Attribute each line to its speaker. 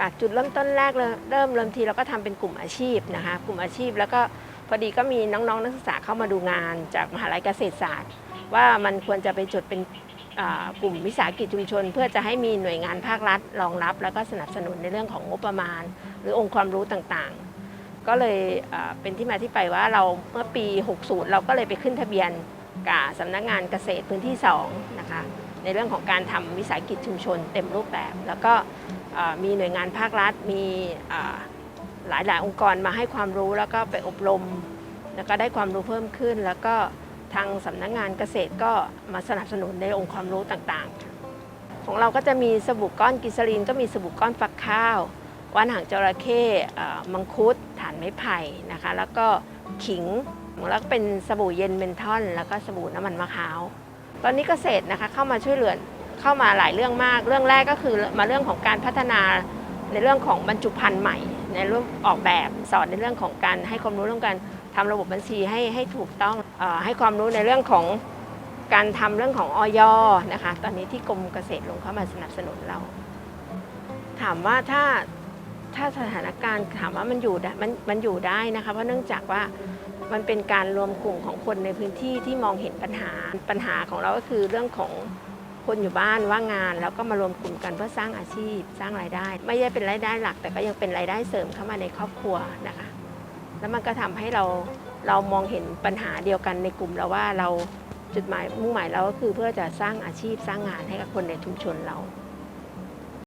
Speaker 1: ค่ะจุดเริ่มต้นแรกเลยเริ่มเริ่มทีเราก็ทำเป็นกลุ่มอาชีพนะคะ กลุ่มอาชีพแล้วก็พอดีก็มีน้องๆนักศึกษาเข้ามาดูงานจากมหาลัยเกษตรศาสตร์ ว่ามันควรจะไปจดเป็นกลุ่มวิสาหกิจชุมชน เพื่อจะให้มีหน่วยงานภาครัฐ รองรับ แล้วก็สนับสนุนในเรื่องของงบประมาณ หรือองค์ความรู้ต่างๆ ก็เลยเป็นที่มาที่ไปว่าเราเมื่อปี 60 เราก็เลยไปขึ้นทะเบียนกับสำนักงานเกษตรพื้นที่ 2 นะคะในเรื่องของการทำวิสาหกิจชุมชนเต็มรูปแบบ แล้วก็ มีหน่วยงานภาครัฐ มีอ่าหลายๆองค์กรมาให้ความรู้แล้วก็ไปอบรม แล้วก็ได้ความรู้เพิ่มขึ้น แล้วก็ทางสำนักงานเกษตรก็มาสนับสนุนในองค์ความรู้ต่างๆ ของเราก็จะมีสบู่ก้อนกิสลีนก็มีสบู่ก้อนฟักข้าวว่านหางจระเข้มังคุดฐานไม้ไผ่นะคะ แล้วก็ขิงแล้วก็เป็นสบู่เย็นเมนทอน แล้วก็สบู่น้ำมันมะพร้าว ตอนนี้เกษตรนะคะเข้ามาช่วยเหลือ เข้ามาหลายเรื่องมาก เรื่องแรกก็คือมาเรื่องของการพัฒนาในเรื่องของบรรจุภัณฑ์ใหม่ ในเรื่องออกแบบสอนในเรื่องของการให้ความรู้เรื่องการทำระบบบัญชีให้ให้ถูกต้องอให้ความรู้ในเรื่องของการทำเรื่องของออยนะคะ ตอนนี้ที่กรมเกษตรลงเข้ามาสนับสนุนเรา ถามว่าถ้าถ้าสถานการณ์ถามว่ามันอยู่ได้มันมันอยู่ได้นะคะเพราะเนื่องจากว่ามันเป็นการรวมกลุ่มของคนในพื้นที่ที่มองเห็นปัญหาปัญหาของเราก็คือเรื่องของ คนอยู่บ้านว่างงาน แล้วก็มารวมกลุ่มกันเพื่อสร้างอาชีพ สร้างรายได้ ไม่ใช่เป็นรายได้หลัก แต่ก็ยังเป็นรายได้เสริมเข้ามาในครอบครัวนะคะ แล้วมันก็ทำให้เราเรามองเห็นปัญหาเดียวกันในกลุ่มเราว่าเราจุดหมายมุ่งหมายเราก็คือเพื่อจะสร้างอาชีพสร้างงานให้กับคนในชุมชนเรา